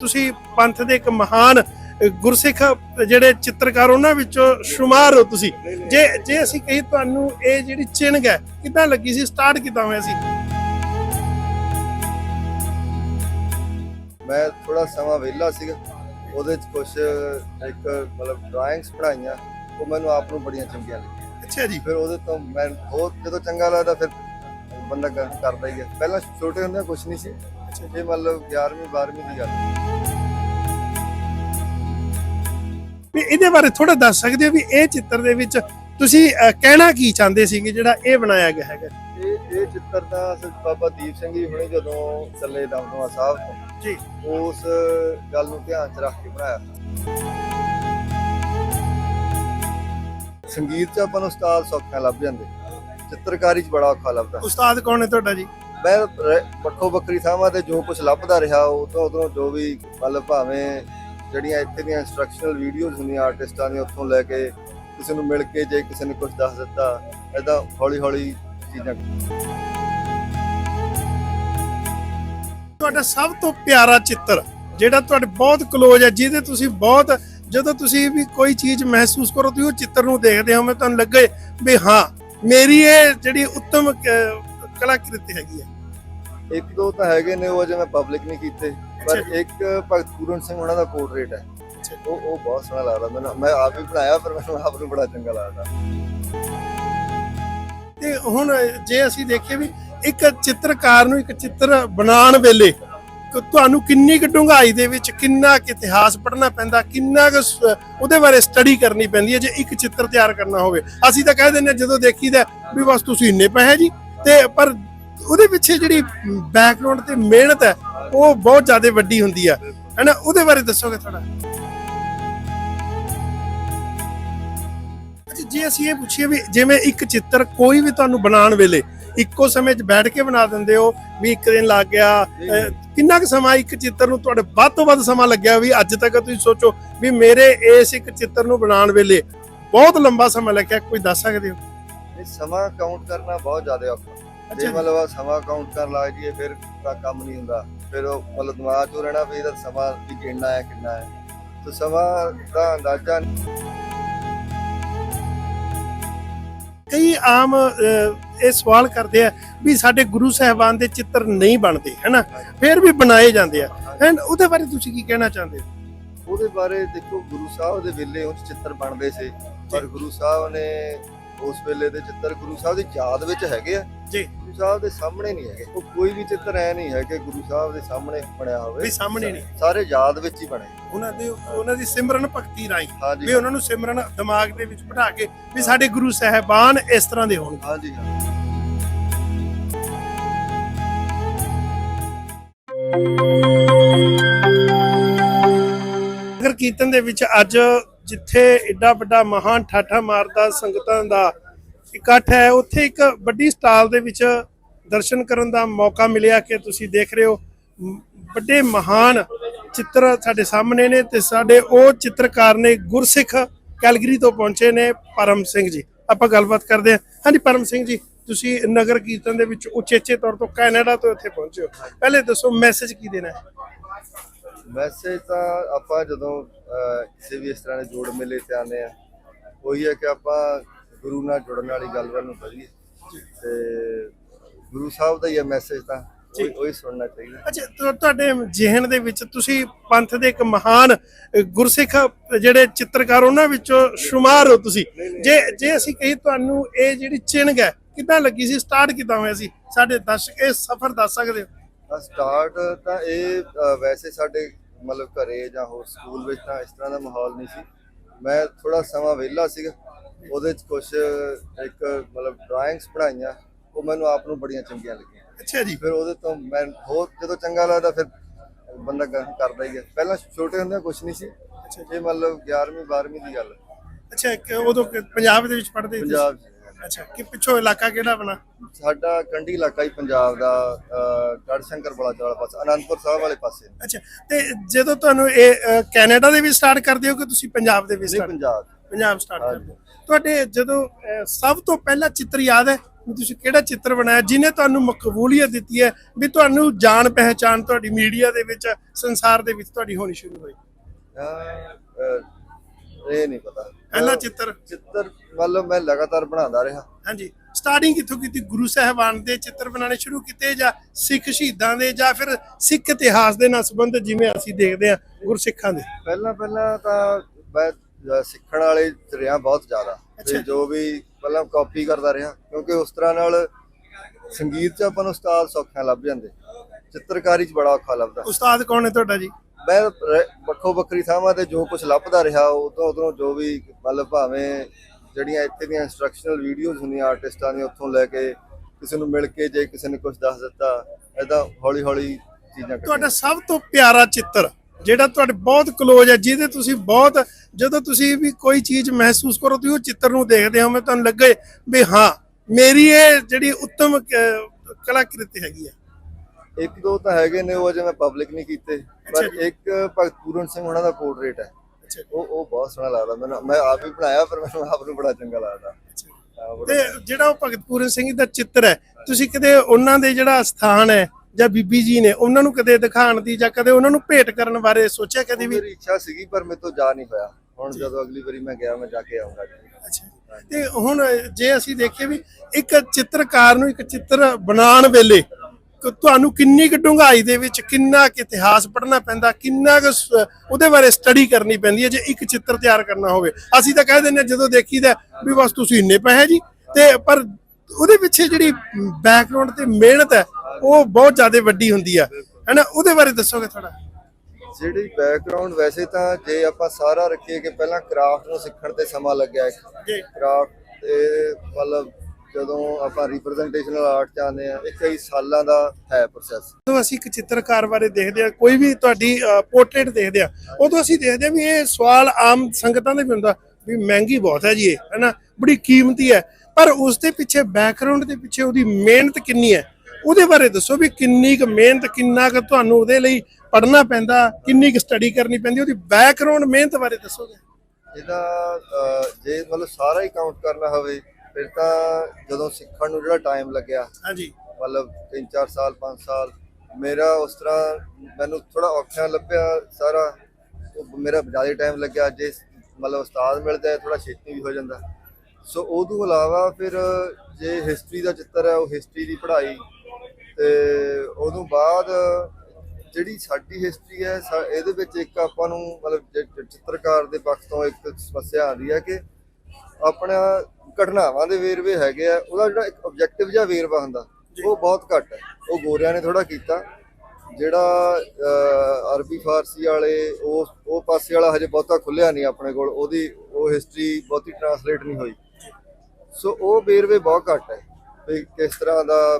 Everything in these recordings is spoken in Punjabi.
ਤੁਸੀਂ ਪੰਥ ਦੇ ਇੱਕ ਮਹਾਨ ਗੁਰਸਿੱਖ ਜਿਹੜੇ ਚਿੱਤਰਕਾਰ ਉਹਨਾਂ ਵਿੱਚੋਂ ਸ਼ੁਮਾਰ ਹੋ ਤੁਸੀਂ। ਜੇ ਜੇ ਅਸੀਂ ਕਹੀ ਤੁਹਾਨੂੰ ਇਹ ਜਿਹੜੀ ਚਿੰਗ ਹੈ ਕਿੱਦਾਂ ਲੱਗੀ ਸੀ? ਸਟਾਰਟ ਕਿੱਦਾਂ ਹੋਇਆ ਸੀ? ਮੈਂ ਥੋੜਾ ਸਮਾਂ ਵਿਹਲਾ ਸੀਗਾ। ਉਹਦੇ ਚ ਕੁਝ ਇੱਕ ਮਤਲਬ ਡਰਾਇੰਗਸ ਬਣਾਈਆਂ। ਉਹ ਮੈਨੂੰ ਆਪ ਨੂੰ ਬੜੀਆਂ ਚੰਗੀਆਂ ਲੱਗੀਆਂ। ਅੱਛਾ ਜੀ। ਫਿਰ ਉਹਦੇ ਤੋਂ ਮੈਂ ਹੋਰ ਜਦੋਂ ਚੰਗਾ ਲੱਗਦਾ ਫਿਰ ਬੰਦਾ ਕਰਦਾ ਹੀ ਹੈ। ਪਹਿਲਾਂ ਛੋਟੇ ਹੁੰਦੇ ਕੁਝ ਨਹੀਂ ਸੀ। ਇਹ ਮਤਲਬ 11ਵੀਂ 12ਵੀਂ ਦੀ ਗੱਲ। ਹੈ। ਵੀ ਇਹਦੇ ਬਾਰੇ ਥੋੜਾ ਦੱਸ ਸਕਦੇ ਹੋ ਵੀ ਇਹ ਚਿੱਤਰ ਦੇ ਵਿੱਚ ਤੁਸੀਂ ਕਹਿਣਾ ਕੀ ਚਾਹੁੰਦੇ ਸੀਗੇ ਜਿਹੜਾ ਇਹ ਬਣਾਇਆ ਗਿਆ ਹੈਗਾ? ਇਹ ਇਹ ਚਿੱਤਰ ਤਾਂ ਬਾਬਾ ਦੀਪ ਸਿੰਘ ਜੀ ਹੁਣੇ ਜਦੋਂ ਚੱਲੇ ਦਮਦਮਾ ਸਾਹਿਬ ਤੋਂ। ਜੀ। ਉਸ ਗੱਲ ਨੂੰ ਧਿਆਨ 'ਚ ਰੱਖ ਕੇ ਬਣਾਇਆ। ਸੰਗੀਤ 'ਚ ਆਪਾਂ ਨੂੰ ਉਸਤਾਦ ਸੌਖਾ ਲੱਭ ਜਾਂਦੇ। ਚਿੱਤਰਕਾਰੀ 'ਚ ਬੜਾ ਔਖਾ ਲੱਭਦਾ। ਉਸਤਾਦ ਕੌਣ ਹੈ ਤੁਹਾਡਾ ਜੀ? ਮੈਂ ਰ- ਵੱਖੋ ਵੱਖਰੀ ਥਾਵਾਂ ਤੇ ਜੋ ਕੁਝ ਲੱਭਦਾ ਰਿਹਾ ਉਦੋਂ ਉਦੋਂ ਜੋ ਵੀ ਮਤਲਬ ਭਾਵੇਂ ਜਿਹੜੀਆਂ ਇੱਥੇ ਦੀਆਂ ਇੰਸਟਰਕਸ਼ਨਲ ਵੀਡੀਓਜ਼ ਹੁੰਦੀਆਂ ਆਰਟਿਸਟਾਂ ਦੀਆਂ ਉੱਥੋਂ ਲੈ ਕੇ ਕਿਸੇ ਨੂੰ ਮਿਲ ਕੇ ਜੇ ਕਿਸੇ ਨੇ ਕੁਝ ਦੱਸ ਦਿੱਤਾ ਐਦਾਂ ਹੌਲੀ ਹੌਲੀ ਚੀਜ਼ਾਂ ਤੁਹਾਡਾ ਸਭ ਤੋਂ ਪਿਆਰਾ ਚਿੱਤਰ ਜਿਹੜਾ ਤੁਹਾਡੇ ਬਹੁਤ ਕਲੋਜ਼ ਹੈ ਜਿਹਦੇ ਤੁਸੀਂ ਬਹੁਤ ਜਦੋਂ ਤੁਸੀਂ ਵੀ ਕੋਈ ਚੀਜ਼ ਮਹਿਸੂਸ ਕਰੋ ਤੁਸੀਂ ਉਹ ਚਿੱਤਰ ਨੂੰ ਦੇਖਦੇ ਹੋ ਮੈਂ ਤੁਹਾਨੂੰ ਲੱਗੇ ਵੀ ਹਾਂ ਮੇਰੀ ਇਹ ਜਿਹੜੀ ਉੱਤਮ ਕਲਾਕ੍ਰਿਤੀ ਹੈਗੀ ਹੈ। ਇੱਕ ਦੋ ਤਾਂ ਹੈਗੇ ਨੇ ਉਹ ਅਜੇ ਮੈਂ ਪਬਲਿਕ ਨਹੀਂ ਕੀਤੇ। ਪਰ। ਇੱਕ ਭਗਤ ਪੂਰਨ ਸਿੰਘ ਉਹਨਾਂ ਦਾ ਪੋਰਟਰੇਟ ਹੈ। ਅੱਛਾ। ਉਹ ਉਹ ਬਹੁਤ ਸੋਹਣਾ ਲੱਗਦਾ। ਮੈਨੂੰ ਮੈਂ ਆਪ ਹੀ ਬਣਾਇਆ ਪਰ ਮੈਨੂੰ ਆਪ ਨੂੰ ਬੜਾ ਚੰਗਾ ਲੱਗਦਾ। ਤੇ ਹੁਣ ਜੇ ਅਸੀਂ ਦੇਖੀਏ ਵੀ ਇੱਕ ਚਿੱਤਰਕਾਰ ਨੂੰ ਇੱਕ ਚਿੱਤਰ ਬਣਾਉਣ ਵੇਲੇ ਤੁਹਾਨੂੰ ਕਿੰਨੀ ਕੁ ਡੂੰਘਾਈ ਦੇ ਵਿੱਚ ਕਿੰਨਾ ਕੁ ਇਤਿਹਾਸ ਪੜ੍ਹਨਾ ਪੈਂਦਾ ਕਿੰਨਾ ਕੁ ਉਹਦੇ ਬਾਰੇ ਸਟੱਡੀ ਕਰਨੀ ਪੈਂਦੀ ਹੈ ਜੇ ਇੱਕ ਚਿੱਤਰ ਤਿਆਰ ਕਰਨਾ ਹੋਵੇ। ਅਸੀਂ ਤਾਂ ਕਹਿ ਦਿੰਦੇ ਜਦੋਂ ਦੇਖੀਦਾ ਵੀ ਬਸ ਤੁਸੀਂ ਇੰਨੇ ਪੈਸੇ ਜੀ। ਤੇ ਪਰ ਉਹਦੇ ਪਿੱਛੇ ਜਿਹੜੀ ਬੈਕਗ੍ਰਾਉਂਡ ਤੇ ਮਿਹਨਤ ਹੈ ਉਹ ਬਹੁਤ ਜ਼ਿਆਦਾ ਵੱਡੀ ਹੁੰਦੀ ਆ। ਹੈਨਾ ਉਹਦੇ ਬਾਰੇ ਦੱਸੋਗੇ ਥੋੜਾ ਜੇ ਅਸੀਂ ਇਹ ਪੁੱਛੀਏ ਵੀ ਜਿਵੇਂ ਇੱਕ ਚਿੱਤਰ ਕੋਈ ਵੀ ਤੁਹਾਨੂੰ ਬਣਾਉਣ ਵੇਲੇ ਇੱਕੋ ਸਮੇਂ 'ਚ ਬੈਠ ਕੇ ਬਣਾ ਦਿੰਦੇ ਹੋ ਵੀ ਇੱਕ ਦਿਨ ਲੱਗ ਗਿਆ ਅਹ, ਕਿੰਨਾ ਕੁ ਸਮਾਂ ਇੱਕ ਚਿੱਤਰ ਨੂੰ ਤੁਹਾਡੇ ਵੱਧ ਤੋਂ ਵੱਧ ਸਮਾਂ ਲੱਗਿਆ ਵੀ ਅੱਜ ਤੱਕ ਤੁਸੀਂ ਸੋਚੋ ਵੀ ਮੇਰੇ ਇਸ ਇੱਕ ਚਿੱਤਰ ਨੂੰ ਬਣਾਉਣ ਵੇਲੇ ਬਹੁਤ ਲੰਬਾ ਸਮਾਂ ਲੱਗਿਆ ਕੋਈ ਦੱਸ ਸਕਦੇ ਹੋ? ਇਹ ਸਮਾਂ ਕਾਊਂਟ ਕਰਨਾ ਬਹੁਤ ਜ਼ਿਆਦਾ ਔਖਾ। ਜੇ ਜੀ। ਮਤਲਬ ਸਮਾਂ ਕਾਊਂਟ ਕਰਨ ਲੱਗ ਜਾਈਏ ਫਿਰ ਤਾਂ ਕੰਮ ਨਹੀਂ ਹੁੰਦਾ। ਫਿਰ ਉਹ ਮਤਲਬ ਦਿਮਾਗ 'ਚ ਰਹਿਣਾ ਵੀ ਇਹਦਾ ਸਮਾਂ ਵੀ ਕਿੰਨਾ ਹੈ ਕਿੰਨਾ ਹੈ। ਤੇ ਸਮਾਂ ਦਾ ਅੰਦਾਜ਼ਾ ਕਈ ਆਮ ਇਹ ਸਵਾਲ ਕਰਦੇ ਆ ਵੀ ਸਾਡੇ ਗੁਰੂ ਸਾਹਿਬਾਨ ਦੇ ਚਿੱਤਰ ਨਹੀਂ ਬਣਦੇ ਹੈਨਾ? ਫਿਰ ਵੀ ਬਣਾਏ ਜਾਂਦੇ ਆ। ਐਂਡ ਉਹਦੇ ਬਾਰੇ ਤੁਸੀਂ ਕੀ ਕਹਿਣਾ ਚਾਹੁੰਦੇ ਹੋ? ਉਹਦੇ ਬਾਰੇ ਦੇਖੋ ਗੁਰੂ ਸਾਹਿਬ ਦੇ ਵੇਲੇ ਉਸ ਚਿੱਤਰ ਬਣਦੇ ਸੀ। ਪਰ ਗੁਰੂ ਸਾਹਿਬ ਨੇ ਉਸ ਵੇਲੇ ਦੇ ਚਿੱਤਰ ਗੁਰੂ ਸਾਹਿਬ ਦੀ ਯਾਦ ਵਿੱਚ ਹੈਗੇ ਆ। ਜੀ। ਗੁਰੂ ਸਾਹਿਬ ਦੇ ਸਾਹਮਣੇ ਨਹੀਂ ਹੈਗੇ। ਉਹ ਕੋਈ ਵੀ ਚਿੱਤਰ ਐ ਨਹੀਂ ਹੈ ਕਿ ਗੁਰੂ ਸਾਹਿਬ ਦੇ ਸਾਹਮਣੇ ਬਣਿਆ ਹੋਵੇ। ਵੀ ਸਾਹਮਣੇ ਨਹੀਂ। ਸਾਰੇ ਯਾਦ ਵਿੱਚ ਹੀ ਬਣੇ। ਉਹਨਾਂ ਦੇ ਉਹਨਾਂ ਦੀ ਸਿਮਰਨ ਭਗਤੀ ਹਾਂਜੀ। ਵੀ ਉਹਨਾਂ ਨੂੰ ਸਿਮਰਨ ਦਿਮਾਗ ਦੇ ਵਿੱਚ ਬਿਠਾ ਕੇ ਵੀ ਸਾਡੇ ਗੁਰੂ ਸਾਹਿਬਾਨ ਇਸ ਤਰ੍ਹਾਂ ਦੇ ਹੋਣ ਹਾਂਜੀ ਹਾਂ। ਨਗਰ ਕੀਰਤਨ ਦੇ ਵਿੱਚ ਅੱਜ ਜਿੱਥੇ ਐਡਾ ਵੱਡਾ ਮਹਾਨ ਠਾਠਾ ਮਾਰਦਾ ਸੰਗਤਾਂ ਦਾ ਇਕੱਠ ਹੈ, ਉੱਥੇ ਇੱਕ ਵੱਡੀ ਸਟਾਲ ਦੇ ਵਿੱਚ ਦਰਸ਼ਨ ਕਰਨ ਦਾ ਮੌਕਾ ਮਿਲਿਆ ਕਿ ਤੁਸੀਂ ਦੇਖ ਰਹੇ ਹੋ। ਵੱਡੇ ਮਹਾਨ ਚਿੱਤਰ ਸਾਡੇ ਸਾਹਮਣੇ ਨੇ ਤੇ ਸਾਡੇ ਉਹ ਚਿੱਤਰਕਾਰ ਨੇ ਗੁਰਸਿੱਖ ਕੈਲਗਰੀ ਤੋਂ ਪਹੁੰਚੇ ਨੇ ਪਰਮ ਸਿੰਘ ਜੀ। ਆਪਾਂ ਗੱਲਬਾਤ ਕਰਦੇ ਹਾਂ। ਹਾਂਜੀ, ਪਰਮ ਸਿੰਘ ਜੀ, ਤੁਸੀਂ ਨਗਰ ਕੀਰਤਨ ਦੇ ਵਿੱਚ ਉਚੇਚੇ ਤੌਰ ਤੋਂ ਕੈਨੇਡਾ ਤੋਂ ਇੱਥੇ ਪਹੁੰਚੇ ਹੋ। ਪਹਿਲੇ ਦੱਸੋ ਮੈਸੇਜ ਕੀ ਦੇਣਾ ਹੈ? ਵੈਸੇ ਤਾਂ ਆਪਾਂ ਜਦੋਂ ਕਿਸੇ ਵੀ ਇਸ ਤਰ੍ਹਾਂ ਦੇ ਜੋੜ ਮੇਲੇ ਤੇ ਆਨੇ ਆ ਉਹੀ ਹੈ ਕਿ ਆਪਾਂ ਗੁਰੂ ਨਾਲ ਜੁੜਨ ਵਾਲੀ ਗੱਲ ਵੱਲ ਨੂੰ ਕਰੀਏ ਤੇ ਗੁਰੂ ਸਾਹਿਬ ਦਾ ਹੀ ਹੈ ਮੈਸੇਜ ਤਾਂ ਉਹੀ- ਸੁਣਨਾ ਚਾਹੀਦਾ। ਅੱਛਾ ਤੁਹਾਡੇ ਜ਼ਿਹਨ ਦੇ ਵਿੱਚ ਤੁਸੀਂ ਪੰਥ ਦੇ ਇੱਕ ਮਹਾਨ ਗੁਰਸਿੱਖ ਜਿਹੜੇ ਚਿੱਤਰਕਾਰ ਉਹਨਾਂ ਵਿੱਚੋਂ ਸ਼ੁਮਾਰ ਹੋ ਤੁਸੀਂ। ਜੇ ਜੇ ਅਸੀਂ ਕਹੀ ਤੁਹਾਨੂੰ ਇਹ ਜਿਹੜੀ ਚਿੰਗ ਹੈ ਕਿੱਦਾਂ ਲੱਗੀ ਸੀ? ਸਟਾਰਟ ਕਿੱਦਾਂ ਹੋਇਆ ਸੀ? ਸਾਡੇ ਦਰਸ਼ਕ ਇਹ ਸਫ਼ਰ ਦੱਸ ਸਕਦੇ ਹੋ। ਸਟਾਰਟ ਤਾਂ ਇਹ ਵੈਸੇ ਸਾਡੇ ਮਤਲਬ ਘਰੇ ਜਾਂ ਹੋਰ ਸਕੂਲ ਵਿੱਚ ਤਾਂ ਇਸ ਤਰ੍ਹਾਂ ਦਾ ਮਾਹੌਲ ਨਹੀਂ ਸੀ। ਮੈਂ ਥੋੜਾ ਸਮਾਂ ਵਿਹਲਾ ਸੀਗਾ। ਉਹਦੇ ਚ ਕੁਝ ਇੱਕ ਮਤਲਬ ਡਰਾਇੰਗਸ ਬਣਾਈਆਂ। ਉਹ ਮੈਨੂੰ ਆਪ ਨੂੰ ਬੜੀਆਂ ਚੰਗੀਆਂ ਲੱਗੀਆਂ। ਅੱਛਾ ਜੀ। ਫਿਰ ਉਹਦੇ ਤੋਂ ਮੈਂ ਹੋਰ ਜਦੋਂ ਚੰਗਾ ਲੱਗਦਾ ਫਿਰ ਬੰਦਾ ਕ- ਕਰਦਾ ਹੀ ਹੈ। ਪਹਿਲਾਂ ਛੋਟੇ ਹੁੰਦੇ ਕੁਝ ਨਹੀਂ ਸੀ। ਇਹ ਮਤਲਬ 11ਵੀਂ 12ਵੀਂ ਦੀ ਗੱਲ ਹੈ। ਅੱਛਾ ਕਿ ਉਦੋਂ ਕਿ ਪੰਜਾਬ ਦੇ ਵਿੱਚ ਪੜ੍ਹਦੇ ਸੀ? ਪੰਜਾਬ 'ਚ। ਅੱਛਾ ਕਿ ਪਿੱਛੋਂ ਇਲਾਕਾ ਕਿਹੜਾ ਬਣਾ ਸਾਡਾ ਕੰਢੀ ਇਲਾਕਾ ਹੀ ਪੰਜਾਬ ਦਾ ਅਹ, ਗੜ੍ਹਸ਼ੰਕਰ ਬਲਾਚੌਰ ਵਾਲਾ ਪਾਸੇ ਅਨੰਦਪੁਰ ਸਾਹਿਬ ਵਾਲੇ ਪਾਸੇ। ਅੱਛਾ ਤੇ ਜਦੋਂ ਤੁਹਾਨੂੰ ਇਹ ਅ, ਕੈਨੇਡਾ ਦੇ ਵੀ ਸਟਾਰਟ ਕਰਦੇ ਹੋ ਕਿ ਤੁਸੀਂ ਪੰਜਾਬ ਦੇ ਵੀ ਨਹੀਂ start? ਪੰਜਾਬ। ਪੰਜਾਬ ਸਟਾਰਟ ਕਰਦੇ ਹੋ। ਤੁਹਾਡੇ ਜਦੋਂ ਸਭ ਤੋਂ ਪਹਿਲਾ ਚਿੱਤਰ ਯਾਦ ਹੈ ਵੀ ਤੁਸੀਂ ਕਿਹੜਾ ਚਿੱਤਰ ਬਣਾਇਆ ਜਿਹਨੇ ਤੁਹਾਨੂੰ ਮਕਬੂਲੀਅਤ ਦਿੱਤੀ ਹੈ ਵੀ ਤੁਹਾਨੂੰ ਜਾਣ ਪਹਿਚਾਣ ਤੁਹਾਡੀ ਮੀਡੀਆ ਦੇ ਵਿੱਚ ਸੰਸਾਰ ਦੇ ਵਿੱਚ ਤੁਹਾਡੀ ਹੋਣੀ ਸ਼ੁਰੂ ਹੋਈ? ਅਹ, ਅਹ, ਇਹ ਨਹੀਂ ਪਤਾ। ਪਹਿਲਾ ਚਿੱਤਰ? ਚਿੱਤਰ ਮਤਲਬ ਮੈਂ ਲਗਾਤਾਰ ਬਣਾਉਂਦਾ ਰਿਹਾ। ਹਾਂਜੀ। ਸਟਾਰਟਿੰਗ ਕਿੱਥੋਂ ਕੀਤੀ? ਗੁਰੂ ਸਾਹਿਬਾਨ ਦੇ ਚਿੱਤਰ ਬਣਾਉਣੇ ਸ਼ੁਰੂ ਕੀਤੇ ਜਾਂ ਸਿੱਖ ਸ਼ਹੀਦਾਂ ਦੇ ਜਾਂ ਫਿਰ ਸਿੱਖ ਇਤਿਹਾਸ ਦੇ ਨਾਲ ਸੰਬੰਧ ਜਿਵੇਂ ਅਸੀਂ ਦੇਖਦੇ ਹਾਂ ਗੁਰਸਿੱਖਾਂ ਦੇ? ਪਹਿਲਾਂ ਪਹਿਲਾਂ ਤਾਂ ਮੈਂ ਸਿੱਖਣ ਵਾਲੇ ਰਿਹਾ ਬਹੁਤ ਜ਼ਿਆਦਾ। ਤੇ ਜੋ ਵੀ ਪਹਿਲਾਂ ਕਾਪੀ ਕਰਦਾ ਰਿਹਾ ਕਿਉਂਕਿ ਉਸ ਤਰ੍ਹਾਂ ਨਾਲ ਸੰਗੀਤ 'ਚ ਆਪਾਂ ਨੂੰ ਉਸਤਾਦ ਸੌਖਿਆਂ ਲੱਭ ਜਾਂਦੇ। ਚਿੱਤਰਕਾਰੀ 'ਚ ਬੜਾ ਔਖਾ ਲੱਭਦਾ। ਉਸਤਾਦ ਕੌਣ ਹੈ ਤੁਹਾਡਾ ਜੀ? ਮੈਂ ਵੱਖੋ ਵੱਖਰੀ ਥਾਵਾਂ ਤੇ ਜੋ ਕੁਝ ਲੱਭਦਾ ਰਿਹਾ, ਉਦੋਂ ਉਦੋਂ ਜੋ ਵੀ ਮਤਲਬ ਭਾਵੇਂ ਜਿਹੜੀਆਂ ਇੱਥੇ ਦੀਆਂ ਇੰਸਟਰਕਸ਼ਨਲ ਵੀਡੀਓਜ਼ ਹੁੰਦੀਆਂ ਆਰਟਿਸਟਾਂ ਦੀਆਂ, ਉੱਥੋਂ ਲੈ ਕੇ ਕਿਸੇ ਨੂੰ ਮਿਲ ਕੇ ਜੇ ਕਿਸੇ ਨੇ ਕੁਝ ਦੱਸ ਦਿੱਤਾ ਐਦਾਂ ਹੌਲੀ ਹੌਲੀ ਚੀਜ਼ਾਂ ਤੁਹਾਡਾ ਸਭ ਤੋਂ ਪਿਆਰਾ ਚਿੱਤਰ, ਜਿਹੜਾ ਤੁਹਾਡੇ ਬਹੁਤ ਕਲੋਜ਼ ਹੈ, ਜਿਹਦੇ ਤੁਸੀਂ ਬਹੁਤ, ਜਦੋਂ ਤੁਸੀਂ ਵੀ ਕੋਈ ਚੀਜ਼ ਮਹਿਸੂਸ ਕਰੋ, ਤੁਸੀਂ ਉਹ ਚਿੱਤਰ ਨੂੰ ਦੇਖਦੇ ਹੋ, ਮੈਂ ਤੁਹਾਨੂੰ ਲੱਗੇ ਵੀ ਹਾਂ, ਮੇਰੀ ਇਹ ਜਿਹੜੀ ਉੱਤਮ ਕਲਾਕ੍ਰਿਤੀ ਹੈਗੀ ਹੈ। ਇੱਕ ਦੋ ਤਾਂ ਹੈਗੇ ਨੇ ਉਹ ਅਜੇ ਮੈਂ ਪਬਲਿਕ ਨਹੀਂ ਕੀਤੇ ਪਰ। ਇੱਕ ਭਗਤ ਪੂਰਨ ਸਿੰਘ ਉਹਨਾਂ ਦਾ ਪੋਰਟਰੇਟ ਹੈ। ਉਹ ਉਹ ਬਹੁਤ ਸੋਹਣਾ ਲੱਗਦਾ। ਮੈਨੂੰ ਮੈਂ ਆਪ ਹੀ ਬਣਾਇਆ ਪਰ ਮੈਨੂੰ ਆਪ ਨੂੰ ਬੜਾ ਚੰਗਾ ਲੱਗਦਾ। ਤੇ ਜਿਹੜਾ ਉਹ ਭਗਤ ਪੂਰਨ ਸਿੰਘ ਦਾ ਚਿੱਤਰ ਹੈ ਤੁਸੀਂ ਕਦੇ ਉਹਨਾਂ ਦੇ ਜਿਹੜਾ ਸਥਾਨ ਹੈ ਜਾਂ ਬੀਬੀ ਜੀ ਨੇ ਉਹਨਾਂ ਨੂੰ ਕਦੇ ਦਿਖਾਉਣ ਦੀ ਜਾਂ ਕਦੇ ਉਹਨਾਂ ਨੂੰ ਭੇਟ ਕਰਨ ਬਾਰੇ ਸੋਚਿਆ ਕਦੇ ਵੀ? ਮੇਰੀ ਇੱਛਾ ਸੀਗੀ ਪਰ ਮੇਰੇ ਤੋਂ ਜਾ ਨਹੀਂ ਹੋਇਆ। ਹੁਣ ਜਦੋਂ ਅਗਲੀ ਵਾਰੀ ਮੈਂ ਗਿਆ ਮੈਂ ਜਾ ਕੇ ਆਉਂਗਾ ਜੀ। ਅੱਛਾ ਤੇ ਹੁਣ ਜੇ ਅਸੀਂ ਦੇਖੀਏ ਵੀ ਇੱਕ ਚਿੱਤਰਕਾਰ ਨੂੰ ਇੱਕ ਚਿੱਤਰ ਬਣਾਉਣ ਵੇਲੇ ਤੁਹਾਨੂੰ ਕਿੰਨੀ ਕੁ ਡੂੰਘਾਈ ਦੇ ਵਿੱਚ ਕਿੰਨਾ ਕੁ ਇਤਿਹਾਸ ਪੜ੍ਹਨਾ ਪੈਂਦਾ ਕਿੰਨਾ ਕੁ ਸ- ਉਹਦੇ ਬਾਰੇ ਸਟੱਡੀ ਕਰਨੀ ਪੈਂਦੀ ਹੈ ਜੇ ਇੱਕ ਚਿੱਤਰ ਤਿਆਰ ਕਰਨਾ ਹੋਵੇ। ਅਸੀਂ ਤਾਂ ਕਹਿ ਦਿੰਦੇ ਹਾਂ ਜਦੋਂ ਦੇਖੀਦਾ ਵੀ ਬਸ ਤੁਸੀਂ ਇੰਨੇ ਪੈਸੇ ਜੀ ਤੇ ਪਰ ਉਹਦੇ ਪਿੱਛੇ ਜਿਹੜੀ ਬੈਕਗ੍ਰਾਉਂਡ ਤੇ ਮਿਹਨਤ ਹੈ ਉਹ ਬਹੁਤ ਜ਼ਿਆਦਾ ਵੱਡੀ ਹੁੰਦੀ ਆ। ਹੈਨਾ ਉਹਦੇ ਬਾਰੇ ਦੱਸੋਗੇ ਥੋੜਾ ਜਿਹੜੀ ਬੈਕਗ੍ਰਾਉਂਡ ਵੈਸੇ ਤਾਂ ਜੇ ਆਪਾਂ ਸਾਰਾ ਰੱਖੀਏ ਕਿ ਪਹਿਲਾਂ ਕਰਾਫਟ ਨੂੰ ਸਿੱਖਣ ਤੇ ਸਮਾਂ ਲੱਗਿਆ ਜੀ। ਕਰਾਫਟ ਤੇ ਮਤਲਬ ਜਦੋਂ ਆਪਾਂ ਰਿਪਰੈਜ਼ੈਂਟੇਸ਼ਨਲ ਆਰਟ ਚ ਆਉਂਦੇ ਆ ਇਹ ਕਈ ਸਾਲਾਂ ਦਾ ਹੈ ਪ੍ਰੋਸੈਸ ਜਦੋਂ ਅਸੀਂ ਇੱਕ ਚਿੱਤਰਕਾਰ ਬਾਰੇ ਦੇਖਦੇ ਆ ਕੋਈ ਵੀ ਤੁਹਾਡੀ ਪੋਰਟਰੇਟ ਦੇਖਦੇ ਆ ਉਦੋਂ ਅਸੀਂ ਦੇਖਦੇ ਆ ਵੀ ਇਹ ਸਵਾਲ ਆਮ ਸੰਗਤਾਂ ਦੇ ਵੀ ਹੁੰਦਾ ਵੀ ਮਹਿੰਗੀ ਬਹੁਤ ਹੈ ਜੀ ਇਹ ਹੈਨਾ? ਬੜੀ ਕੀਮਤੀ ਹੈ। ਪਰ ਉਸ ਦੇ ਪਿੱਛੇ ਬੈਕਗ੍ਰਾਉਂਡ ਦੇ ਪਿੱਛੇ ਉਹਦੀ ਮਿਹਨਤ ਕਿੰਨੀ ਹੈ? ਉਹਦੇ ਬਾਰੇ ਦੱਸੋ ਵੀ ਕਿੰਨੀ ਕੁ ਮਿਹਨਤ ਕਿੰਨਾ ਕੁ ਤੁਹਾਨੂੰ ਉਹਦੇ ਲਈ ਪੜ੍ਹਨਾ ਪੈਂਦਾ ਕਿੰਨੀ ਕੁ ਸਟੱਡੀ ਕਰਨੀ ਪੈਂਦੀ ਉਹਦੀ ਬੈਕਗ੍ਰਾਉਂਡ ਮਿਹਨਤ ਬਾਰੇ ਦੱਸੋਗੇ? ਇਹਦਾ ਅਹ, ਜੇ ਮਤਲਬ ਸਾਰਾ ਹੀ ਕਾਊਂਟ ਕਰਨਾ ਹੋਵੇ ਫਿਰ ਤਾਂ ਜਦੋਂ ਸਿੱਖਣ ਨੂੰ ਜਿਹੜਾ ਟਾਈਮ ਲੱਗਿਆ ਹਾਂਜੀ। ਮਤਲਬ 3-4 ਸਾਲ 5 ਸਾਲ ਮੇਰਾ ਉਸ ਤਰ੍ਹਾਂ ਮੈਨੂੰ ਥੋੜਾ ਔਖਾ ਲੱਭਿਆ ਸਾਰਾ। ਮੇਰਾ ਜ਼ਿਆਦਾ ਟਾਈਮ ਲੱਗਿਆ ਜੇ ਮਤਲਬ ਉਸਤਾਦ ਮਿਲ ਜਾਏ ਥੋੜਾ ਛੇਤੀ ਵੀ ਹੋ ਜਾਂਦਾ। ਸੋ ਉਹ ਤੋਂ ਇਲਾਵਾ ਫਿਰ ਜੇ ਹਿਸਟਰੀ ਦਾ ਚਿੱਤਰ ਹੈ ਉਹ ਹਿਸਟਰੀ ਦੀ ਪੜ੍ਹਾਈ ਤੇ ਉਦੋਂ ਬਾਅਦ ਜਿਹੜੀ ਸਾਡੀ ਹਿਸਟਰੀ ਹੈ ਇਹਦੇ ਵਿੱਚ ਇੱਕ ਆਪਾਂ ਨੂੰ ਮਤਲਬ ਚਿੱਤਰਕਾਰ ਦੇ ਪੱਖ ਤੋਂ ਇੱਕ ਸਮੱਸਿਆ ਆਉਂਦੀ ਹੈ ਕਿ ਆਪਣਾ ਘਟਨਾਵਾਂ ਦੇ ਵੇਰਵੇ ਹੈਗੇ ਆ ਉਹਦਾ ਜਿਹੜਾ ਇੱਕ ਆਬਜੈਕਟਿਵ ਜਿਹਾ ਵੇਰਵਾ ਹੁੰਦਾ ਉਹ ਬਹੁਤ ਘੱਟ ਹੈ। ਉਹ ਗੋਰਿਆਂ ਨੇ ਥੋੜਾ ਕੀਤਾ। ਜਿਹੜਾ ਅਰਬੀ ਫਾਰਸੀ ਵਾਲੇ ਉਹ ਉਹ ਪਾਸੇ ਵਾਲਾ ਹਜੇ ਬਹੁਤਾ ਖੁੱਲਿਆ ਨਹੀਂ ਆਪਣੇ ਕੋਲ ਉਹਦੀ ਉਹ ਹਿਸਟਰੀ ਬਹੁਤੀ ਟਰਾਂਸਲੇਟ ਨਹੀਂ ਹੋਈ। ਸੋ ਉਹ ਵੇਰਵੇ ਬਹੁਤ ਘੱਟ ਹੈ। ਵੀ ਕਿਸ ਤਰ੍ਹਾਂ ਦਾ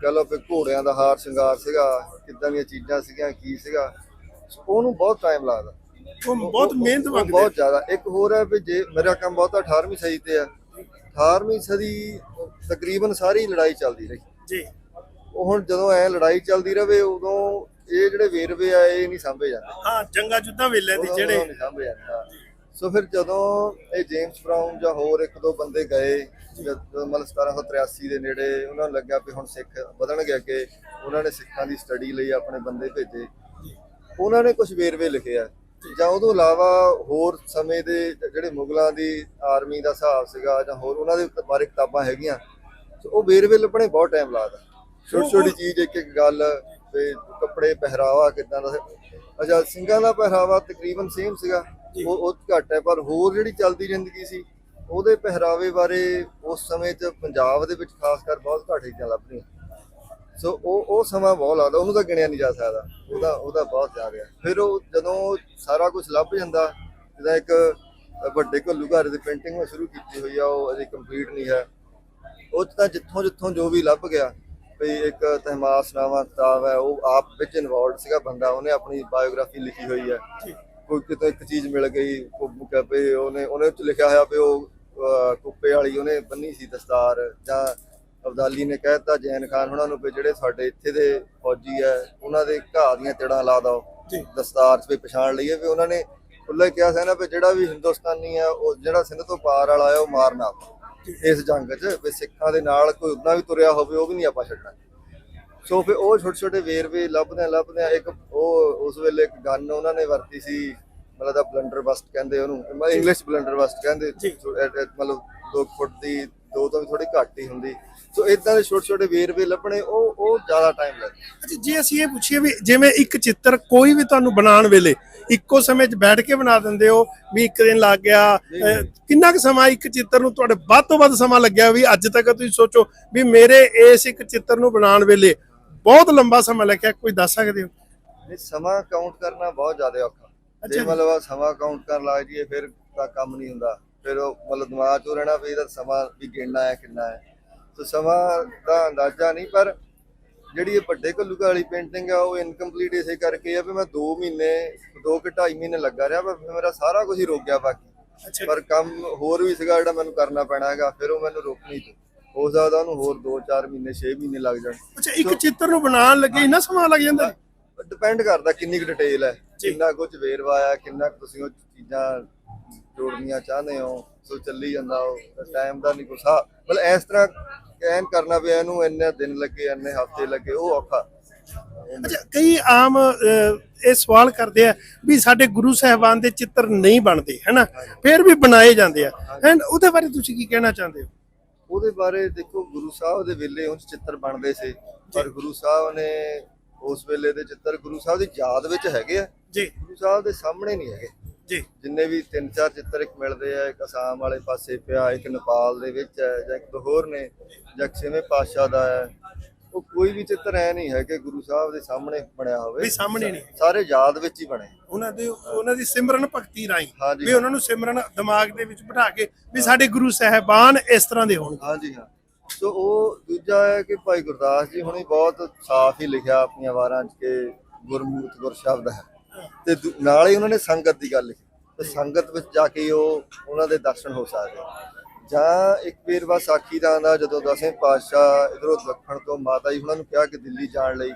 ਕਹਿ ਲਓ ਵੀ ਘੋੜਿਆਂ ਦਾ ਹਾਰ ਸ਼ਿੰਗਾਰ ਸੀਗਾ ਕਿੱਦਾਂ ਦੀਆਂ ਚੀਜ਼ਾਂ ਸੀਗੀਆਂ ਕੀ ਸੀਗਾ। ਉਹਨੂੰ ਬਹੁਤ ਟਾਈਮ ਲੱਗਦਾ। ਉਹ ਬਹੁਤ ਮਿਹਨਤ ਉਹ ਮੰਗਦੇ ਬਹੁਤ ਜ਼ਿਆਦਾ। ਇੱਕ ਹੋਰ ਹੈ ਵੀ ਜੇ ਮੇਰਾ ਕੰਮ ਬਹੁਤਾ 18ਵੀਂ ਸਦੀ ਤੇ ਆ 18ਵੀਂ ਸਦੀ ਤਕਰੀਬਨ ਸਾਰੀ ਲੜਾਈ ਚੱਲਦੀ ਰਹੀ। ਜੀ। ਉਹ ਹੁਣ ਜਦੋਂ ਐ ਲੜਾਈ ਚੱਲਦੀ ਰਵੇ ਉਦੋਂ ਇਹ ਜਿਹੜੇ ਵੇਰਵੇ ਆ ਇਹ ਨਹੀਂ ਸਾਂਭੇ ਜਾਂਦੇ। ਹਾਂ ਜੰਗਾ ਜੁੱਦਾਂ ਵੇਲੇ ਦੀ ਜਿਹੜੇ ਉਦੋਂ ਨਹੀਂ ਸਾਂਭੇ ਜਾਂਦੇ ਹਾਂ। ਸੋ ਫਿਰ ਜਦੋਂ ਇਹ ਜੇਮਸ ਬਰਾਊਨ ਜਾਂ ਹੋਰ ਇੱਕ ਦੋ ਬੰਦੇ ਗਏ ਜਦੋਂ ਮਤਲਬ 1783 ਦੇ ਨੇੜੇ ਉਹਨਾਂ ਨੂੰ ਲੱਗਾ ਵੀ ਹੁਣ ਸਿੱਖ ਵਧਣਗੇ ਅੱਗੇ ਉਹਨਾਂ ਨੇ ਸਿੱਖਾਂ ਦੀ ਸਟੱਡੀ ਲਈ ਆਪਣੇ ਬੰਦੇ ਭੇਜੇ। ਉਹਨਾਂ ਨੇ ਕੁਝ ਵੇਰਵੇ ਲਿਖੇ ਆ। ਜਾਂ ਉਹਦੋਂ ਇਲਾਵਾ ਹੋਰ ਸਮੇਂ ਦੇ ਜਿਹੜੇ ਮੁਗਲਾਂ ਦੀ ਆਰਮੀ ਦਾ ਹਿਸਾਬ ਸੀਗਾ ਜਾਂ ਹੋਰ ਉਹਨਾਂ ਦੇ ਬਾਰੇ ਕਿਤਾਬਾਂ ਹੈਗੀਆਂ ਸੋ ਉਹ ਵੇਰਵੇ ਲੱਭਣੇ ਬਹੁਤ ਟਾਈਮ ਲੱਗਦਾ। ਛੋਟੀ ਛੋਟੀ ਚੀਜ਼ ਇੱਕ ਇੱਕ ਗੱਲ ਤੇ ਕੱਪੜੇ ਪਹਿਰਾਵਾ ਕਿਦਾਂ ਦਾ। ਅੱਛਾ ਸਿੰਘਾਂ ਦਾ ਪਹਿਰਾਵਾ ਤਕਰੀਬਨ ਸੇਮ ਸੀਗਾ। ਉਹ ਉਹ ਘੱਟ ਹੈ ਪਰ ਹੋਰ ਜਿਹੜੀ ਚੱਲਦੀ ਜ਼ਿੰਦਗੀ ਸੀ ਉਹਦੇ ਪਹਿਰਾਵੇ ਬਾਰੇ ਉਸ ਸਮੇਂ 'ਚ ਪੰਜਾਬ ਦੇ ਵਿੱਚ ਖਾਸ ਕਰ ਬਹੁਤ ਘੱਟ ਚੀਜ਼ਾਂ ਲੱਭਦੀਆਂ ਸੋ ਉਹ ਉਹ ਸਮਾਂ ਬਹੁਤ ਲੱਗਦਾ ਉਹਨੂੰ ਤਾਂ ਗਿਣਿਆ ਨਹੀਂ ਜਾ ਸਕਦਾ। ਉਹਦਾ ਉਹਦਾ ਬਹੁਤ ਜ਼ਿਆਦਾ ਹੈ ਫਿਰ ਉਹ ਜਦੋਂ ਸਾਰਾ ਕੁਝ ਲੱਭ ਜਾਂਦਾ ਜਿਹਦਾ ਇੱਕ ਵੱਡੇ ਘੱਲੂਘਾਰੇ ਦੀ ਪੇਂਟਿੰਗ ਮੈਂ ਸ਼ੁਰੂ ਕੀਤੀ ਹੋਈ ਆ ਉਹ ਅਜੇ ਕੰਪਲੀਟ ਨਹੀਂ ਹੈ। ਉਹ ਤਾਂ ਜਿੱਥੋਂ ਜਿੱਥੋਂ ਜੋ ਵੀ ਲੱਭ ਗਿਆ ਵੀ ਇੱਕ ਤਹਿਮਾਸ ਨਾਮਾ ਕਿਤਾਬ ਹੈ ਉਹ ਆਪ ਵਿੱਚ ਇਨਵੋਲਡ ਸੀਗਾ ਬੰਦਾ ਉਹਨੇ ਆਪਣੀ ਬਾਇਓਗ੍ਰਾਫੀ ਲਿਖੀ ਹੋਈ ਹੈ। ਕੋਈ ਕਿਤੇ ਇੱਕ ਚੀਜ਼ ਮਿਲ ਗਈ ਉਹ ਕਹੇ ਉਹਨੇ ਉਹਨੇ ਵਿੱਚ ਲਿਖਿਆ ਹੋਇਆ ਵੀ ਉਹ ਕੁੱਪੇ ਵਾਲੀ ਉਹਨੇ ਬੰਨੀ ਸੀ ਦਸਤਾਰ ਜਾਂ ਅਬਦਾਲੀ ਨੇ ਕਹਿਤਾ ਜੈਨ ਖਾਨ ਉਹਨਾਂ ਨੂੰ ਵੀ ਜਿਹੜੇ ਸਾਡੇ ਇੱਥੇ ਦੇ ਫੌਜੀ ਹੈ ਉਹਨਾਂ ਦੇ ਘਾਹ ਦੀਆਂ ਤੜਾਂ ਲਾ ਦੋ ਜੀ। ਦਸਤਾਰ 'ਚ ਵੀ ਪਛਾਣ ਲਈਏ ਵੀ ਉਹਨਾਂ ਨੇ ਖੁੱਲ੍ਹਾ ਹੀ ਕਿਹਾ ਸੀ ਨਾ ਵੀ ਜਿਹੜਾ ਵੀ ਹਿੰਦੁਸਤਾਨੀ ਆ ਉਹ ਜਿਹੜਾ ਸਿੰਧ ਤੋਂ ਪਾਰ ਵਾਲਾ ਆ ਉਹ ਮਾਰਨਾ ਇਸ ਜੰਗ 'ਚ ਵੀ ਸਿੱਖਾਂ ਦੇ ਨਾਲ ਕੋਈ ਉਦਾਂ ਵੀ ਤੁਰਿਆ ਹੋਵੇ ਉਹ ਵੀ ਨਹੀਂ ਆਪਾਂ ਛੱਡਣਾ। ਸੋ ਫਿਰ ਉਹ ਛੋਟੇ ਛੋਟੇ ਵੇਰਵੇ ਲੱਭਦੇ ਲੱਭਦੇ ਇੱਕ ਉਹ ਉਸ ਵੇਲੇ ਇੱਕ ਗਨ ਉਹਨਾਂ ਨੇ ਵਰਤੀ ਸੀ ਮਤਲਬ ਦਾ ਬਲੰਡਰ ਬਸਟ ਕਹਿੰਦੇ ਉਹਨੂੰ ਇੰਗਲਿਸ਼ ਬਲੰਡਰ ਬਸਟ ਕਹਿੰਦੇ ਮਤਲਬ 2 ਫੁੱਟ ਦੀ ਦੋ ਤੋਂ ਵੀ ਥੋੜੀ ਘੱਟ ਹੀ ਹੁੰਦੀ। ਸੋ ਇਦਾਂ ਦੇ ਛੋਟੇ ਛੋਟੇ ਵੇਰਵੇ ਲੱਭਣੇ ਉਹ ਉਹ ਜ਼ਿਆਦਾ ਟਾਈਮ ਲੱਗਦਾ। ਅੱਛਾ ਜੇ ਅਸੀਂ ਇਹ ਪੁੱਛੀਏ ਵੀ ਜਿਵੇਂ ਇੱਕ ਚਿੱਤਰ ਕੋਈ ਵੀ ਤੁਹਾਨੂੰ ਬਣਾਉਣ ਵੇਲੇ ਇੱਕੋ ਸਮੇਂ 'ਚ ਬੈਠ ਕੇ ਬਣਾ ਦਿੰਦੇ ਹੋ ਵੀ ਇੱਕ ਦਿਨ ਲੱਗ ਗਿਆ ਕਿੰਨਾ ਕੁ ਸਮਾਂ ਇੱਕ ਚਿੱਤਰ ਨੂੰ ਤੁਹਾਡੇ ਵੱਧ ਤੋਂ ਵੱਧ ਸਮਾਂ ਲੱਗਿਆ ਵੀ ਅੱਜ ਤੱਕ ਤੁਸੀਂ ਸੋਚੋ ਵੀ ਮੇਰੇ ਇਸ ਇੱਕ ਚਿੱਤਰ ਨੂੰ ਬਣਾਉਣ ਵੇਲੇ ਬਹੁਤ ਲੰਬਾ ਸਮਾਂ ਲੱਗਿਆ ਕੋਈ ਦੱਸ ਸਕਦੇ ਹੋ? ਨਹੀਂ ਸਮਾਂ ਕਾਊਂਟ ਕਰਨਾ ਬਹੁਤ ਜ਼ਿਆਦਾ ਔਖਾ। ਜੇ। ਮਤਲਬ ਸਮਾਂ ਕਾਊਂਟ ਕਰਨ ਲੱਗ ਜਾਈਏ ਫਿਰ ਤਾਂ ਕੰਮ ਨਹੀਂ ਹੁੰਦਾ। ਫਿਰ ਉਹ ਮਤਲਬ ਦਿਮਾਗ 'ਚ ਰਹਿਣਾ ਵੀ ਇਹਦਾ ਸਮਾਂ ਵੀ ਗਿਣਨਾ ਹੈ ਕਿੰਨਾ ਹੈ। ਸੋ ਸਮਾਂ ਦਾ ਅੰਦਾਜ਼ਾ ਨਹੀਂ ਪਰ ਜਿਹੜੀ ਇਹ ਵੱਡੇ ਘੱਲੂਕਾ ਵਾਲੀ ਪੇਂਟਿੰਗ ਆ ਉਹ ਇਨਕੰਪਲੀਟ ਇਸੇ ਕਰਕੇ ਆ ਵੀ ਮੈਂ 2 ਮਹੀਨੇ 2 ਕਿ 2.5 ਮਹੀਨੇ ਲੱਗਾ ਰਿਹਾ ਪਰ ਮੇਰਾ ਸਾਰਾ ਕੁਝ ਹੀ ਰੁਕ ਗਿਆ ਬਾਕੀ। ਪਰ ਕੰਮ ਹੋਰ ਵੀ ਸੀਗਾ ਜਿਹੜਾ ਮੈਨੂੰ ਕਰਨਾ ਪੈਣਾ ਹੈਗਾ ਫਿਰ ਉਹ ਮੈਨੂੰ ਰੁਕ ਨਹੀਂ ਪਈ ਹੋ ਸਕਦਾ ਉਹਨੂੰ ਹੋਰ 2-4 ਮਹੀਨੇ 6 ਮਹੀਨੇ ਲੱਗ ਜਾਣ। ਅੱਛਾ ਇੱਕ ਚਿੱਤਰ ਨੂੰ ਬਣਾਉਣ ਲੱਗੇ ਇੰਨਾ ਸਮਾਂ ਲੱਗ ਜਾਂਦਾ? ਡਿਪੈਂਡ ਕਰਦਾ ਕਿੰਨੀ ਕੁ ਡਿਟੇਲ ਹੈ ਕਿੰਨਾ ਕੁਝ ਵੇਰਵਾ ਆ ਕਿੰਨਾ ਕੁ ਤੁਸੀਂ ਉਹ ਚੀਜ਼ਾਂ ਜੋੜਨੀਆਂ ਚਾਹੁੰਦੇ ਹੋ ਸੋ ਚੱਲੀ ਜਾਂਦਾ ਉਹ ਟਾਈਮ ਦਾ ਨਹੀਂ ਕੁਛ ਮਤਲਬ ਇਸ ਤਰ੍ਹਾਂ ਕਹਿਣ ਕਰਨਾ ਵੀ ਇਹਨੂੰ ਇੰਨੇ ਦਿਨ ਲੱਗੇ ਇੰਨੇ ਹਫ਼ਤੇ ਲੱਗੇ ਉਹ ਔਖਾ। ਅੱਛਾ ਕਈ ਆਮ ਇਹ ਸਵਾਲ ਕਰਦੇ ਆ ਵੀ ਸਾਡੇ ਗੁਰੂ ਸਾਹਿਬਾਨ ਦੇ ਚਿੱਤਰ ਨਹੀਂ ਬਣਦੇ ਹੈਨਾ ਫਿਰ ਵੀ ਬਣਾਏ ਜਾਂਦੇ ਆ। ਐਂਡ ਉਹਦੇ ਬਾਰੇ ਤੁਸੀਂ ਕੀ ਕਹਿਣਾ ਚਾਹੁੰਦੇ ਹੋ? ਉਹਦੇ ਬਾਰੇ ਦੇਖੋ ਗੁਰੂ ਸਾਹਿਬ ਦੇ ਵੇਲੇ ਉਹ ਚਿੱਤਰ ਬਣਦੇ ਸੀ ਪਰ ਗੁਰੂ ਸਾਹਿਬ ਨੇ ਉਸ ਵੇਲੇ ਦੇ ਚਿੱਤਰ ਗੁਰੂ ਸਾਹਿਬ ਦੀ ਯਾਦ ਵਿੱਚ ਹੈਗੇ ਆ। ਜੀ। ਗੁਰੂ ਸਾਹਿਬ ਦੇ ਸਾਹਮਣੇ ਨਹੀਂ ਹੈਗੇ। ਜੀ। ਜਿੰਨੇ ਵੀ ਤਿੰਨ ਚਾਰ ਚਿੱਤਰ ਇੱਕ ਮਿਲਦੇ ਆ ਇੱਕ ਅਸਾਮ ਵਾਲੇ ਪਾਸੇ ਪਿਆ ਇੱਕ ਨੇਪਾਲ ਦੇ ਵਿੱਚ ਹੈ ਜਾਂ ਇੱਕ ਹੋਰ ਨੇ ਜਾਂ ਛੇਵੇਂ ਪਾਤਸ਼ਾਹ ਦਾ ਹੈ ਉਹ ਕੋਈ ਵੀ ਚਿੱਤਰ ਐ ਨਹੀਂ ਹੈ ਕਿ ਗੁਰੂ ਸਾਹਿਬ ਦੇ ਸਾਹਮਣੇ ਬਣਿਆ ਹੋਵੇ। ਵੀ ਸਾਹਮਣੇ ਨਹੀਂ। ਸਾਰੇ ਯਾਦ ਵਿੱਚ ਹੀ ਬਣੇ। ਉਹਨਾਂ ਦੇ ਉਹਨਾਂ ਦੀ ਸਿਮਰਨ ਭਗਤੀ ਹਾਂਜੀ। ਵੀ ਉਹਨਾਂ ਨੂੰ ਸਿਮਰਨ ਦਿਮਾਗ ਦੇ ਵਿੱਚ ਬਿਠਾ ਕੇ ਵੀ ਸਾਡੇ ਗੁਰੂ ਸਾਹਿਬਾਨ ਇਸ ਤਰ੍ਹਾਂ ਦੇ ਹੋਣਗੇ। ਹਾਂਜੀ ਹਾਂ। ਸੋ ਉਹ ਦੂਜਾ ਹੈ ਕਿ ਭਾਈ ਗੁਰਦਾਸ ਜੀ ਹੁਣੇ ਬਹੁਤ ਸਾਫ਼ ਹੀ ਲਿਖਿਆ ਆਪਣੀਆਂ ਵਾਰਾਂ 'ਚ ਕਿ ਗੁਰਮੁਖ ਗੁਰ ਸ਼ਬਦ ਹੈ। ਤੇ ਦੂ- ਨਾਲ ਹੀ ਉਹਨਾਂ ਨੇ ਸੰਗਤ ਦੀ ਗੱਲ ਲਿਖੀ ਤੇ ਸੰਗਤ ਵਿੱਚ ਜਾ ਕੇ ਉਹ ਉਹਨਾਂ ਦੇ ਦਰਸ਼ਨ ਹੋ ਸਕਦੇ। ਜਾਂ ਇੱਕ ਵੇਰਵਾ ਸਾਖੀ ਦਾ ਆਂਦਾ ਜਦੋਂ ਦਸਵੇਂ ਪਾਤਸ਼ਾਹ ਇਧਰੋਂ ਦੱਖਣ ਤੋਂ ਮਾਤਾ ਜੀ ਉਹਨਾਂ ਨੂੰ ਕਿਹਾ ਕਿ ਦਿੱਲੀ ਜਾਣ ਲਈ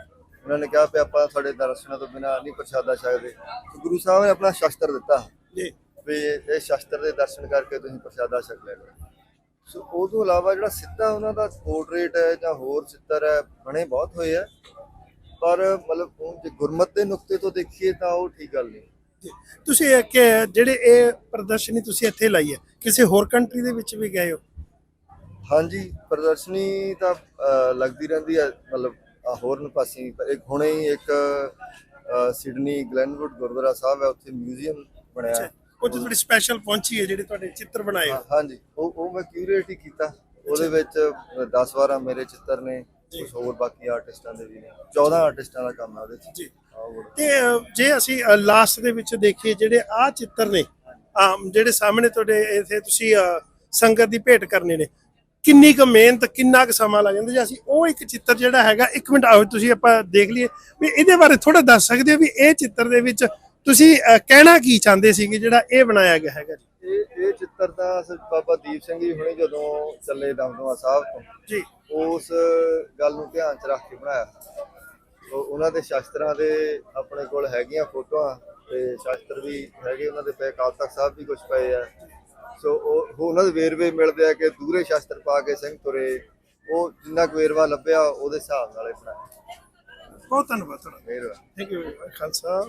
ਉਹਨਾਂ ਨੇ ਕਿਹਾ ਕਿ ਆਪਾਂ ਤੁਹਾਡੇ ਦਰਸ਼ਨਾਂ ਤੋਂ ਬਿਨਾਂ ਨਹੀਂ ਪ੍ਰਸ਼ਾਦਾ ਛਕਦੇ। ਤੇ ਗੁਰੂ ਸਾਹਿਬ ਨੇ ਆਪਣਾ ਸ਼ਸਤਰ ਦਿੱਤਾ। ਜੀ। ਵੀ ਇਹ ਸ਼ਸਤਰ ਦੇ ਦਰਸ਼ਨ ਕਰਕੇ ਤੁਸੀਂ ਪ੍ਰਸ਼ਾਦਾ ਛਕ ਲਿਆ ਕਰੋ। ਸੋ ਉਹ ਤੋਂ ਇਲਾਵਾ ਜਿਹੜਾ ਸਿੱਧਾ ਉਹਨਾਂ ਦਾ ਪੋਰਟਰੇਟ ਹੈ ਜਾਂ ਹੋਰ ਚਿੱਤਰ ਹੈ ਬਣੇ ਬਹੁਤ ਹੋਏ ਆ। ਪਰ ਮਤਲਬ ਉਹ ਜੇ ਗੁਰਮਤ ਦੇ ਨੁਕਤੇ ਤੋਂ ਦੇਖੀਏ ਤਾਂ ਉਹ ਠੀਕ ਗੱਲ ਨਹੀਂ। ਤੁਸੀਂ ਇਹ ਕਿ ਜਿਹੜੇ ਇਹ ਪ੍ਰਦਰਸ਼ਨੀ ਤੁਸੀਂ ਇੱਥੇ ਲਾਈ ਹੈ ਕਿਸੇ ਹੋਰ ਕੰਟਰੀ ਦੇ ਵਿੱਚ ਵੀ ਗਏ ਹੋ? ਹਾਂਜੀ ਪ੍ਰਦਰਸ਼ਨੀ ਤਾਂ ਅਹ, ਲੱਗਦੀ ਰਹਿੰਦੀ ਹੈ ਮਤਲਬ ਆਹ ਹੋਰਨ ਪਾਸੇ ਪਰ ਇੱਕ ਹੁਣੇ ਹੀ ਇੱਕ ਅਹ, ਸਿਡਨੀ ਗਲੈਨਵੁੱਡ ਗੁਰਦੁਆਰਾ ਸਾਹਿਬ ਹੈ ਉੱਥੇ ਮਿਊਜ਼ੀਅਮ ਬਣਿਆ। ਹੈ। ਉਹ ਜਿਹੜੀ ਸਪੈਸ਼ਲ ਪਹੁੰਚੀ ਹੈ ਜਿਹੜੇ ਤੁਹਾਡੇ ਚਿੱਤਰ ਬਣਾਏ ਹਾਂ- ਹੋ ਹਾਂਜੀ ਉਹ ਉਹ ਮੈਂ ਕਿਊਰੇਟ ਹੀ ਕੀਤਾ। ਉਹਦੇ ਵਿੱਚ 10 12 ਮੇਰੇ ਚਿੱਤਰ ਨੇ। ਕੁਝ ਹੋਰ ਬਾਕੀ ਆਰਟਿਸਟਾਂ ਦੇ ਵੀ ਨੇ। 14 ਆਰਟਿਸਟਾਂ ਦਾ ਕੰਮ ਹੈ ਉਹਦੇ ਚ। ਜੀ। ਤੇ ਅਹ, ਜੇ ਅਸੀਂ ਲਾਸਟ ਦੇ ਵਿੱਚ ਦੇਖੀਏ ਜਿਹੜੇ ਆ ਚਿੱਤਰ ਨੇ ਆਮ ਜਿਹੜੇ ਸਾਹਮਣੇ ਤੁਹਾਡੇ ਇੱਥੇ ਤੁਸੀਂ ਅਹ, ਸੰਗਤ ਦੀ ਭੇਟ ਕਰਨੇ ਨੇ ਕਿੰਨੀ ਕੁ ਮਿਹਨਤ ਕਿੰਨਾ ਕੁ ਸਮਾਂ ਲੱਗ ਜਾਂਦਾ? ਜੇ ਅਸੀਂ ਉਹ ਇੱਕ ਚਿੱਤਰ ਜਿਹੜਾ ਹੈਗਾ ਇੱਕ ਮਿੰਟ ਆਓ ਤੁਸੀਂ ਆਪਾਂ ਦੇਖ ਲਈਏ। ਵੀ ਇਹਦੇ ਬਾਰੇ ਥੋੜਾ ਦੱਸ ਸਕਦੇ ਹੋ ਵੀ ਇਹ ਚਿੱਤਰ ਦੇ ਵਿੱਚ ਤੁਸੀਂ ਕਹਿਣਾ ਕੀ ਚਾਹੁੰਦੇ ਸੀਗੇ ਜਿਹੜਾ ਇਹ ਬਣਾਇਆ ਗਿਆ ਹੈਗਾ ਜੀ? ਇਹ ਇਹ ਚਿੱਤਰ ਤਾਂ ਬਾਬਾ ਦੀਪ ਸਿੰਘ ਜੀ ਹੁਣੇ ਜਦੋਂ ਚੱਲੇ ਦਮਦਮਾ ਸਾਹਿਬ ਤੋਂ ਜੀ। ਉਸ ਗੱਲ ਨੂੰ ਧਿਆਨ 'ਚ ਰੱਖ ਕੇ ਬਣਾਇਆ। ਉਹ ਉਹਨਾਂ ਦੇ ਸ਼ਸਤਰਾਂ ਦੇ ਆਪਣੇ ਕੋਲ ਹੈਗੀਆਂ ਫੋਟੋਆਂ ਤੇ ਸ਼ਸਤਰ ਵੀ ਹੈਗੇ ਉਹਨਾਂ ਦੇ ਪਏ ਅਕਾਲ ਤਖਤ ਸਾਹਿਬ ਵੀ ਕੁਝ ਪਏ ਆ। ਸੋ ਉਹ ਉਹ ਉਹਨਾਂ ਦੇ ਵੇਰਵੇ ਮਿਲਦੇ ਆ ਕਿ ਦੂਰੇ ਸ਼ਸਤਰ ਪਾ ਕੇ ਸਿੰਘ ਤੁਰੇ ਉਹ ਜਿੰਨਾ ਕੁ ਵੇਰਵਾ ਲੱਭਿਆ ਉਹਦੇ ਹਿਸਾਬ ਨਾਲ ਬਣਾਇਆ। ਬਹੁਤ ਧੰਨਵਾਦ ਤੁਹਾਡਾ। Thank you Khalsa.